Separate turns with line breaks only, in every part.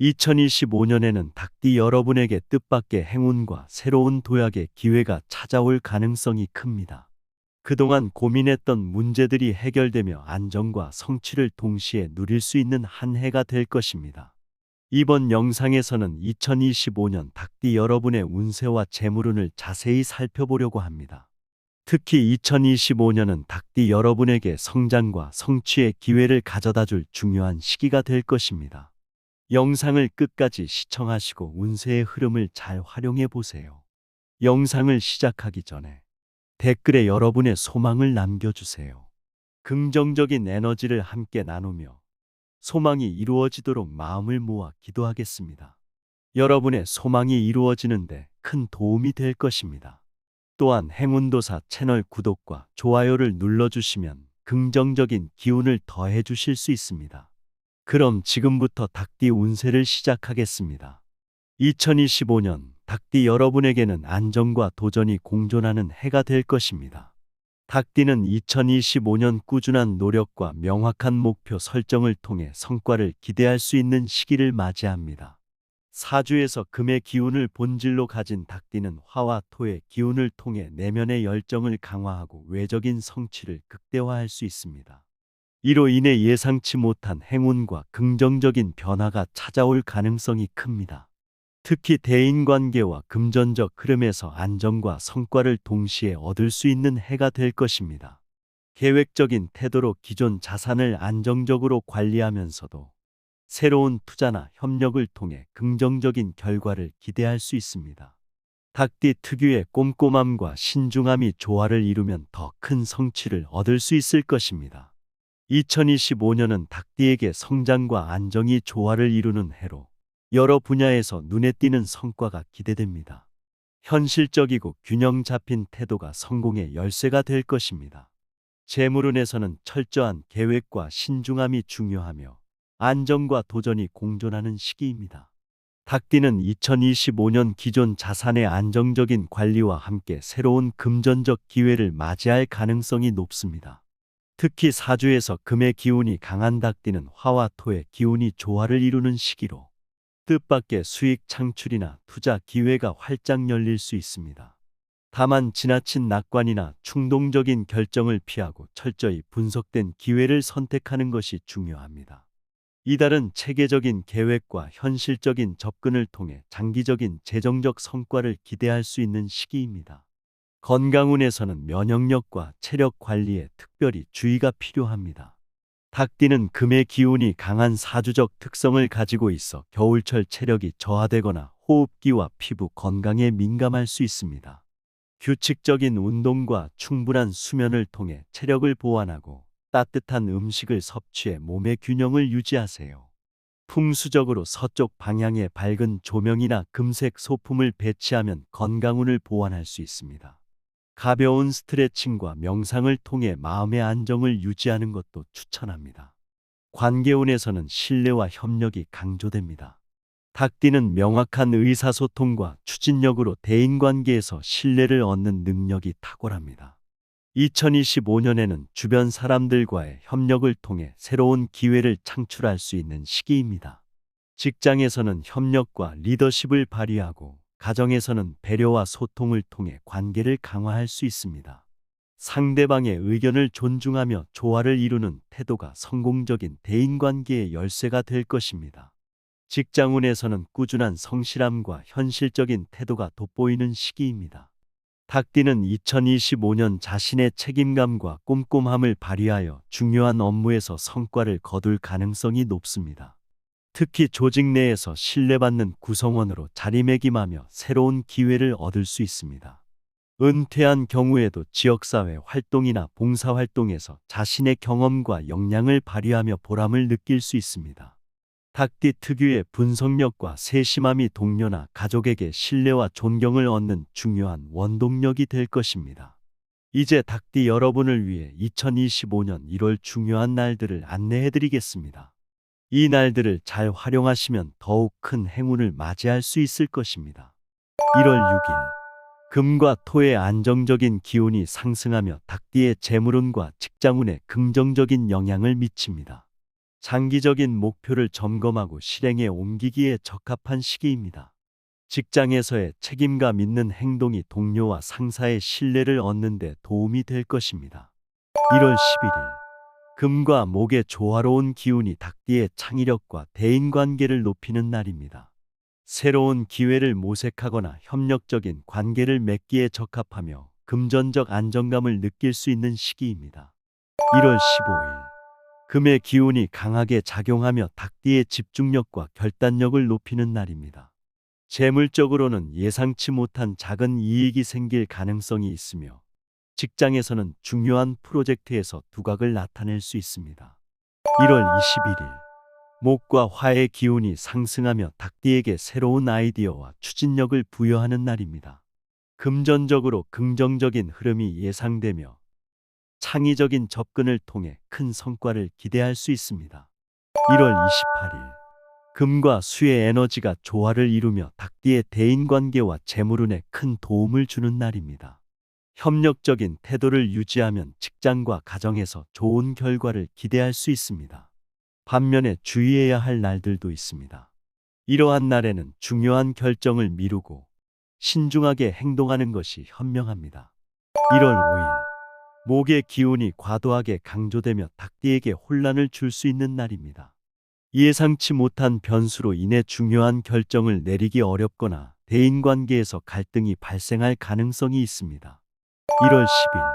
2025년에는 닭띠 여러분에게 뜻밖의 행운과 새로운 도약의 기회가 찾아올 가능성이 큽니다. 그동안 고민했던 문제들이 해결되며 안정과 성취를 동시에 누릴 수 있는 한 해가 될 것입니다. 이번 영상에서는 2025년 닭띠 여러분의 운세와 재물운을 자세히 살펴보려고 합니다. 특히 2025년은 닭띠 여러분에게 성장과 성취의 기회를 가져다 줄 중요한 시기가 될 것입니다. 영상을 끝까지 시청하시고 운세의 흐름을 잘 활용해 보세요. 영상을 시작하기 전에 댓글에 여러분의 소망을 남겨주세요. 긍정적인 에너지를 함께 나누며 소망이 이루어지도록 마음을 모아 기도하겠습니다. 여러분의 소망이 이루어지는데 큰 도움이 될 것입니다. 또한 행운도사 채널 구독과 좋아요를 눌러주시면 긍정적인 기운을 더해 주실 수 있습니다. 그럼 지금부터 닭띠 운세를 시작하겠습니다. 2025년 닭띠 여러분에게는 안정과 도전이 공존하는 해가 될 것입니다. 닭띠는 2025년 꾸준한 노력과 명확한 목표 설정을 통해 성과를 기대할 수 있는 시기를 맞이합니다. 사주에서 금의 기운을 본질로 가진 닭띠는 화와 토의 기운을 통해 내면의 열정을 강화하고 외적인 성취를 극대화할 수 있습니다. 이로 인해 예상치 못한 행운과 긍정적인 변화가 찾아올 가능성이 큽니다. 특히 대인관계와 금전적 흐름에서 안정과 성과를 동시에 얻을 수 있는 해가 될 것입니다. 계획적인 태도로 기존 자산을 안정적으로 관리하면서도 새로운 투자나 협력을 통해 긍정적인 결과를 기대할 수 있습니다. 닭띠 특유의 꼼꼼함과 신중함이 조화를 이루면 더 큰 성취를 얻을 수 있을 것입니다. 2025년은 닭띠에게 성장과 안정이 조화를 이루는 해로 여러 분야에서 눈에 띄는 성과가 기대됩니다. 현실적이고 균형 잡힌 태도가 성공의 열쇠가 될 것입니다. 재물운에서는 철저한 계획과 신중함이 중요하며 안정과 도전이 공존하는 시기입니다. 닭띠는 2025년 기존 자산의 안정적인 관리와 함께 새로운 금전적 기회를 맞이할 가능성이 높습니다. 특히 사주에서 금의 기운이 강한 닭띠는 화와 토의 기운이 조화를 이루는 시기로 뜻밖의 수익 창출이나 투자 기회가 활짝 열릴 수 있습니다. 다만 지나친 낙관이나 충동적인 결정을 피하고 철저히 분석된 기회를 선택하는 것이 중요합니다. 이달은 체계적인 계획과 현실적인 접근을 통해 장기적인 재정적 성과를 기대할 수 있는 시기입니다. 건강운에서는 면역력과 체력 관리에 특별히 주의가 필요합니다. 닭띠는 금의 기운이 강한 사주적 특성을 가지고 있어 겨울철 체력이 저하되거나 호흡기와 피부 건강에 민감할 수 있습니다. 규칙적인 운동과 충분한 수면을 통해 체력을 보완하고 따뜻한 음식을 섭취해 몸의 균형을 유지하세요. 풍수적으로 서쪽 방향의 밝은 조명이나 금색 소품을 배치하면 건강운을 보완할 수 있습니다. 가벼운 스트레칭과 명상을 통해 마음의 안정을 유지하는 것도 추천합니다. 관계운에서는 신뢰와 협력이 강조됩니다. 닭띠는 명확한 의사소통과 추진력으로 대인관계에서 신뢰를 얻는 능력이 탁월합니다. 2025년에는 주변 사람들과의 협력을 통해 새로운 기회를 창출할 수 있는 시기입니다. 직장에서는 협력과 리더십을 발휘하고 가정에서는 배려와 소통을 통해 관계를 강화할 수 있습니다. 상대방의 의견을 존중하며 조화를 이루는 태도가 성공적인 대인관계의 열쇠가 될 것입니다. 직장운에서는 꾸준한 성실함과 현실적인 태도가 돋보이는 시기입니다. 닭띠는 2025년 자신의 책임감과 꼼꼼함을 발휘하여 중요한 업무에서 성과를 거둘 가능성이 높습니다. 특히 조직 내에서 신뢰받는 구성원으로 자리매김하며 새로운 기회를 얻을 수 있습니다. 은퇴한 경우에도 지역사회 활동이나 봉사활동에서 자신의 경험과 역량을 발휘하며 보람을 느낄 수 있습니다. 닭띠 특유의 분석력과 세심함이 동료나 가족에게 신뢰와 존경을 얻는 중요한 원동력이 될 것입니다. 이제 닭띠 여러분을 위해 2025년 1월 중요한 날들을 안내해 드리겠습니다. 이 날들을 잘 활용하시면 더욱 큰 행운을 맞이할 수 있을 것입니다. 1월 6일 금과 토의 안정적인 기운이 상승하며 닭띠의 재물운과 직장운에 긍정적인 영향을 미칩니다. 장기적인 목표를 점검하고 실행에 옮기기에 적합한 시기입니다. 직장에서의 책임감 있는 행동이 동료와 상사의 신뢰를 얻는 데 도움이 될 것입니다. 1월 11일 금과 목의 조화로운 기운이 닭띠의 창의력과 대인관계를 높이는 날입니다. 새로운 기회를 모색하거나 협력적인 관계를 맺기에 적합하며 금전적 안정감을 느낄 수 있는 시기입니다. 1월 15일 금의 기운이 강하게 작용하며 닭띠의 집중력과 결단력을 높이는 날입니다. 재물적으로는 예상치 못한 작은 이익이 생길 가능성이 있으며 직장에서는 중요한 프로젝트에서 두각을 나타낼 수 있습니다. 1월 21일 목과 화의 기운이 상승하며 닭띠에게 새로운 아이디어와 추진력을 부여하는 날입니다. 금전적으로 긍정적인 흐름이 예상되며 창의적인 접근을 통해 큰 성과를 기대할 수 있습니다. 1월 28일 금과 수의 에너지가 조화를 이루며 닭띠의 대인관계와 재물운에 큰 도움을 주는 날입니다. 협력적인 태도를 유지하면 직장과 가정에서 좋은 결과를 기대할 수 있습니다. 반면에 주의해야 할 날들도 있습니다. 이러한 날에는 중요한 결정을 미루고 신중하게 행동하는 것이 현명합니다. 1월 5일 목의 기운이 과도하게 강조되며 닭띠에게 혼란을 줄 수 있는 날입니다. 예상치 못한 변수로 인해 중요한 결정을 내리기 어렵거나 대인관계에서 갈등이 발생할 가능성이 있습니다. 1월 10일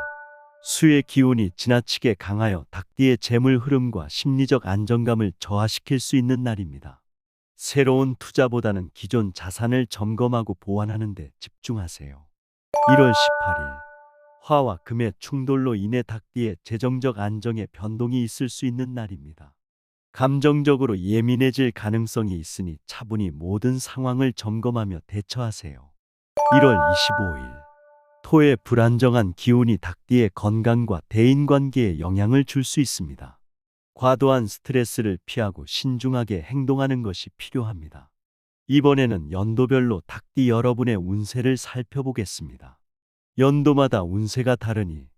수의 기운이 지나치게 강하여 닭띠의 재물 흐름과 심리적 안정감을 저하시킬 수 있는 날입니다. 새로운 투자보다는 기존 자산을 점검하고 보완하는 데 집중하세요. 1월 18일 화와 금의 충돌로 인해 닭띠의 재정적 안정에 변동이 있을 수 있는 날입니다. 감정적으로 예민해질 가능성이 있으니 차분히 모든 상황을 점검하며 대처하세요. 1월 25일 토의 불안정한 기운이 닭띠의 건강과 대인관계에 영향을 줄 수 있습니다. 과도한 스트레스를 피하고 신중하게 행동하는 것이 필요합니다. 이번에는 연도별로 닭띠 여러분의 운세를 살펴보겠습니다. 연도마다 운세가 다르니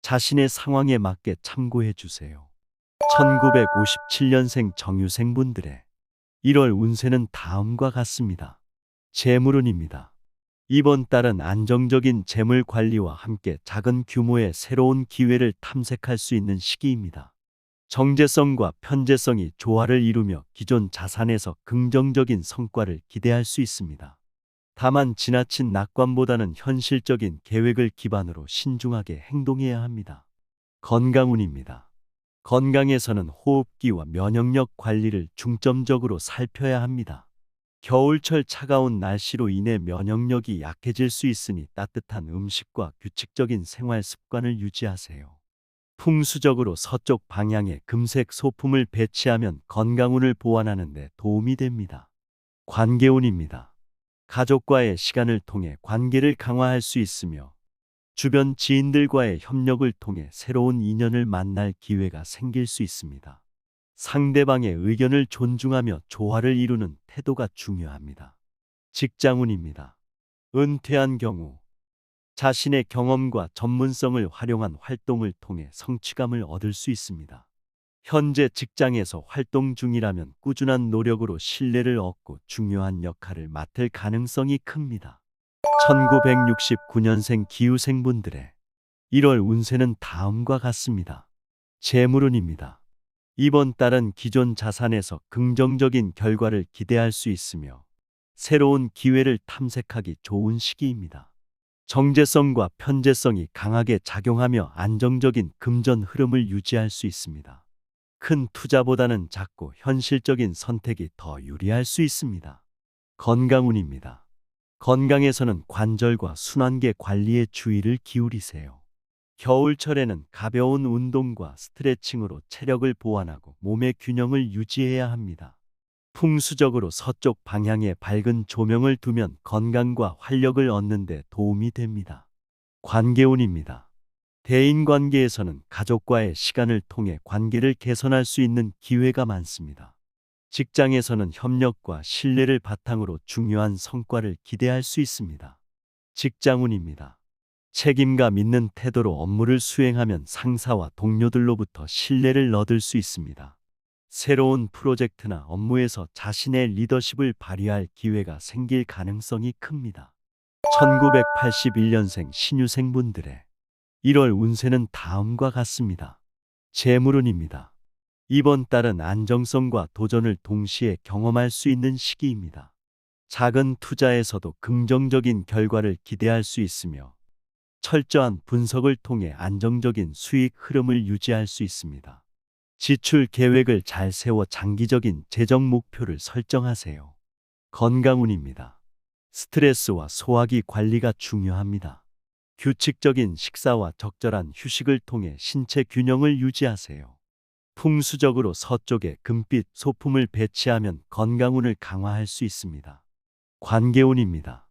자신의 상황에 맞게 참고해 주세요. 1957년생 정유생분들의 1월 운세는 다음과 같습니다. 재물운입니다. 이번 달은 안정적인 재물 관리와 함께 작은 규모의 새로운 기회를 탐색할 수 있는 시기입니다. 정제성과 편제성이 조화를 이루며 기존 자산에서 긍정적인 성과를 기대할 수 있습니다. 다만 지나친 낙관보다는 현실적인 계획을 기반으로 신중하게 행동해야 합니다. 건강운입니다. 건강에서는 호흡기와 면역력 관리를 중점적으로 살펴야 합니다. 겨울철 차가운 날씨로 인해 면역력이 약해질 수 있으니 따뜻한 음식과 규칙적인 생활 습관을 유지하세요. 풍수적으로 서쪽 방향에 금색 소품을 배치하면 건강운을 보완하는 데 도움이 됩니다. 관계운입니다. 가족과의 시간을 통해 관계를 강화할 수 있으며 주변 지인들과의 협력을 통해 새로운 인연을 만날 기회가 생길 수 있습니다. 상대방의 의견을 존중하며 조화를 이루는 태도가 중요합니다. 직장운입니다. 은퇴한 경우 자신의 경험과 전문성을 활용한 활동을 통해 성취감을 얻을 수 있습니다. 현재 직장에서 활동 중이라면 꾸준한 노력으로 신뢰를 얻고 중요한 역할을 맡을 가능성이 큽니다. 1969년생 기후생분들의 1월 운세는 다음과 같습니다. 재물운입니다. 이번 달은 기존 자산에서 긍정적인 결과를 기대할 수 있으며 새로운 기회를 탐색하기 좋은 시기입니다. 정제성과 편제성이 강하게 작용하며 안정적인 금전 흐름을 유지할 수 있습니다. 큰 투자보다는 작고 현실적인 선택이 더 유리할 수 있습니다. 건강운입니다. 건강에서는 관절과 순환계 관리에 주의를 기울이세요. 겨울철에는 가벼운 운동과 스트레칭으로 체력을 보완하고 몸의 균형을 유지해야 합니다. 풍수적으로 서쪽 방향에 밝은 조명을 두면 건강과 활력을 얻는 데 도움이 됩니다. 관계운입니다. 대인 관계에서는 가족과의 시간을 통해 관계를 개선할 수 있는 기회가 많습니다. 직장에서는 협력과 신뢰를 바탕으로 중요한 성과를 기대할 수 있습니다. 직장운입니다. 책임감 있는 태도로 업무를 수행하면 상사와 동료들로부터 신뢰를 얻을 수 있습니다. 새로운 프로젝트나 업무에서 자신의 리더십을 발휘할 기회가 생길 가능성이 큽니다. 1981년생 신유생분들의 1월 운세는 다음과 같습니다. 재물운입니다. 이번 달은 안정성과 도전을 동시에 경험할 수 있는 시기입니다. 작은 투자에서도 긍정적인 결과를 기대할 수 있으며 철저한 분석을 통해 안정적인 수익 흐름을 유지할 수 있습니다. 지출 계획을 잘 세워 장기적인 재정 목표를 설정하세요. 건강운입니다. 스트레스와 소화기 관리가 중요합니다. 규칙적인 식사와 적절한 휴식을 통해 신체 균형을 유지하세요. 풍수적으로 서쪽에 금빛 소품을 배치하면 건강운을 강화할 수 있습니다. 관계운입니다.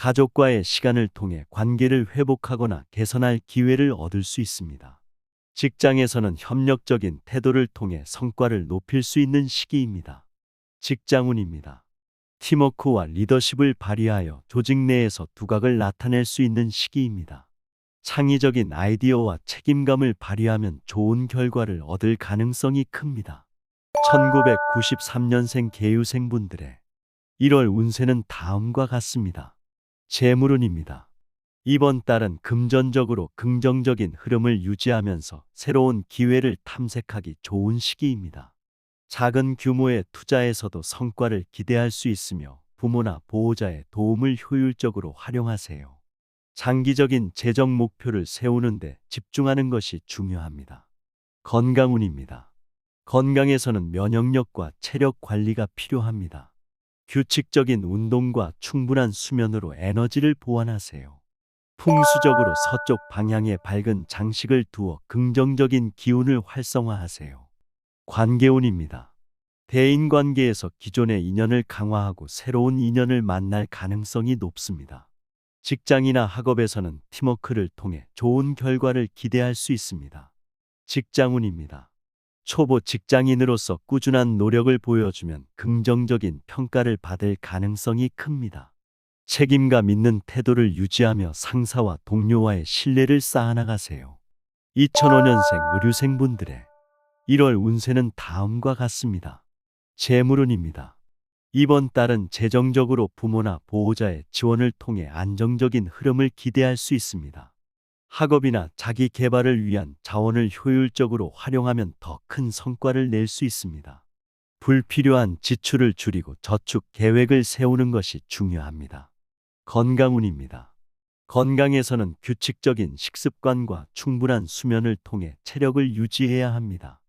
가족과의 시간을 통해 관계를 회복하거나 개선할 기회를 얻을 수 있습니다. 직장에서는 협력적인 태도를 통해 성과를 높일 수 있는 시기입니다. 직장운입니다. 팀워크와 리더십을 발휘하여 조직 내에서 두각을 나타낼 수 있는 시기입니다. 창의적인 아이디어와 책임감을 발휘하면 좋은 결과를 얻을 가능성이 큽니다. 1993년생 계유생분들의 1월 운세는 다음과 같습니다. 재물운입니다. 이번 달은 금전적으로 긍정적인 흐름을 유지하면서 새로운 기회를 탐색하기 좋은 시기입니다. 작은 규모의 투자에서도 성과를 기대할 수 있으며 부모나 보호자의 도움을 효율적으로 활용하세요. 장기적인 재정 목표를 세우는데 집중하는 것이 중요합니다. 건강운입니다. 건강에서는 면역력과 체력 관리가 필요합니다. 규칙적인 운동과 충분한 수면으로 에너지를 보완하세요. 풍수적으로 서쪽 방향에 밝은 장식을 두어 긍정적인 기운을 활성화하세요. 관계운입니다. 대인 관계에서 기존의 인연을 강화하고 새로운 인연을 만날 가능성이 높습니다. 직장이나 학업에서는 팀워크를 통해 좋은 결과를 기대할 수 있습니다. 직장운입니다. 초보 직장인으로서 꾸준한 노력을 보여주면 긍정적인 평가를 받을 가능성이 큽니다. 책임감 있는 태도를 유지하며 상사와 동료와의 신뢰를 쌓아나가세요. 2005년생 의류생분들의 1월 운세는 다음과 같습니다. 재물운입니다. 이번 달은 재정적으로 부모나 보호자의 지원을 통해 안정적인 흐름을 기대할 수 있습니다. 학업이나 자기 개발을 위한 자원을 효율적으로 활용하면 더 큰 성과를 낼 수 있습니다. 불필요한 지출을 줄이고 저축 계획을 세우는 것이 중요합니다. 건강운입니다. 건강에서는 규칙적인 식습관과 충분한 수면을 통해 체력을 유지해야 합니다.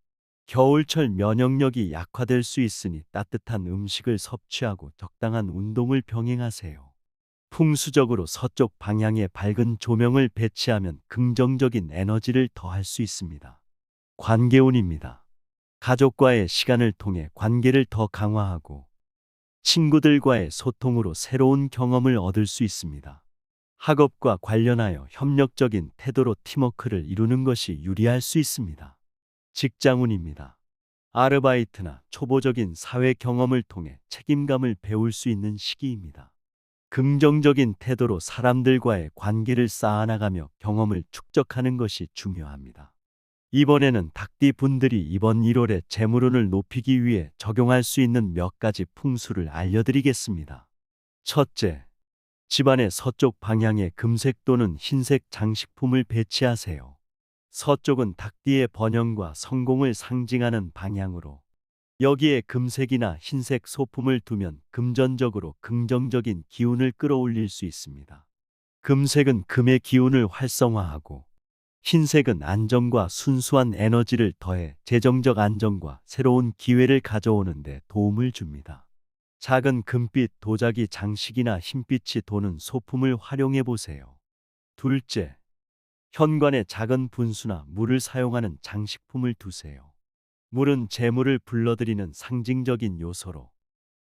겨울철 면역력이 약화될 수 있으니 따뜻한 음식을 섭취하고 적당한 운동을 병행하세요. 풍수적으로 서쪽 방향에 밝은 조명을 배치하면 긍정적인 에너지를 더할 수 있습니다. 관계운입니다. 가족과의 시간을 통해 관계를 더 강화하고 친구들과의 소통으로 새로운 경험을 얻을 수 있습니다. 학업과 관련하여 협력적인 태도로 팀워크를 이루는 것이 유리할 수 있습니다. 직장운입니다. 아르바이트나 초보적인 사회 경험을 통해 책임감을 배울 수 있는 시기입니다. 긍정적인 태도로 사람들과의 관계를 쌓아나가며 경험을 축적하는 것이 중요합니다. 이번에는 닭띠 분들이 이번 1월에 재물운을 높이기 위해 적용할 수 있는 몇 가지 풍수를 알려드리겠습니다. 첫째, 집안의 서쪽 방향에 금색 또는 흰색 장식품을 배치하세요. 서쪽은 닭띠의 번영과 성공을 상징하는 방향으로 여기에 금색이나 흰색 소품을 두면 금전적으로 긍정적인 기운을 끌어올릴 수 있습니다. 금색은 금의 기운을 활성화하고 흰색은 안정과 순수한 에너지를 더해 재정적 안정과 새로운 기회를 가져오는데 도움을 줍니다. 작은 금빛 도자기 장식이나 흰빛이 도는 소품을 활용해 보세요. 둘째, 현관에 작은 분수나 물을 사용하는 장식품을 두세요. 물은 재물을 불러들이는 상징적인 요소로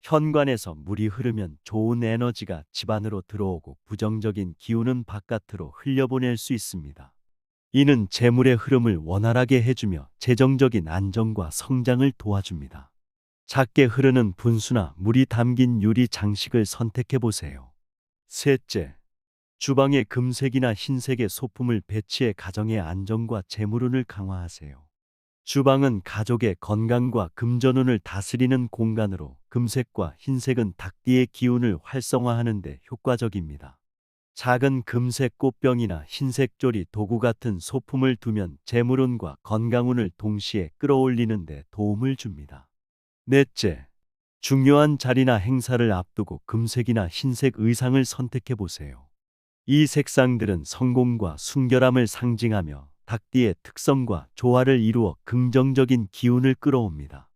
현관에서 물이 흐르면 좋은 에너지가 집 안으로 들어오고 부정적인 기운은 바깥으로 흘려보낼 수 있습니다. 이는 재물의 흐름을 원활하게 해주며 재정적인 안정과 성장을 도와줍니다. 작게 흐르는 분수나 물이 담긴 유리 장식을 선택해 보세요. 셋째, 주방에 금색이나 흰색의 소품을 배치해 가정의 안정과 재물운을 강화하세요. 주방은 가족의 건강과 금전운을 다스리는 공간으로 금색과 흰색은 닭띠의 기운을 활성화하는 데 효과적입니다. 작은 금색 꽃병이나 흰색 조리 도구 같은 소품을 두면 재물운과 건강운을 동시에 끌어올리는 데 도움을 줍니다. 넷째, 중요한 자리나 행사를 앞두고 금색이나 흰색 의상을 선택해 보세요. 이 색상들은 성공과 순결함을 상징하며 닭띠의 특성과 조화를 이루어 긍정적인 기운을 끌어옵니다.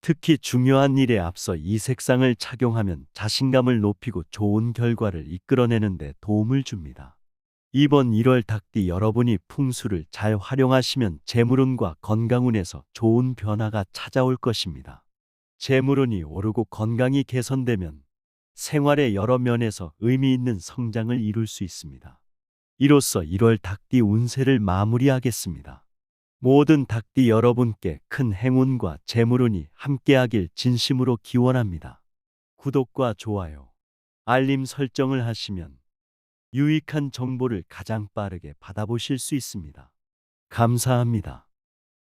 특히 중요한 일에 앞서 이 색상을 착용하면 자신감을 높이고 좋은 결과를 이끌어내는 데 도움을 줍니다. 이번 1월 닭띠 여러분이 풍수를 잘 활용하시면 재물운과 건강운에서 좋은 변화가 찾아올 것입니다. 재물운이 오르고 건강이 개선되면 생활의 여러 면에서 의미 있는 성장을 이룰 수 있습니다. 이로써 1월 닭띠 운세를 마무리하겠습니다. 모든 닭띠 여러분께 큰 행운과 재물운이 함께하길 진심으로 기원합니다. 구독과 좋아요, 알림 설정을 하시면 유익한 정보를 가장 빠르게 받아보실 수 있습니다. 감사합니다.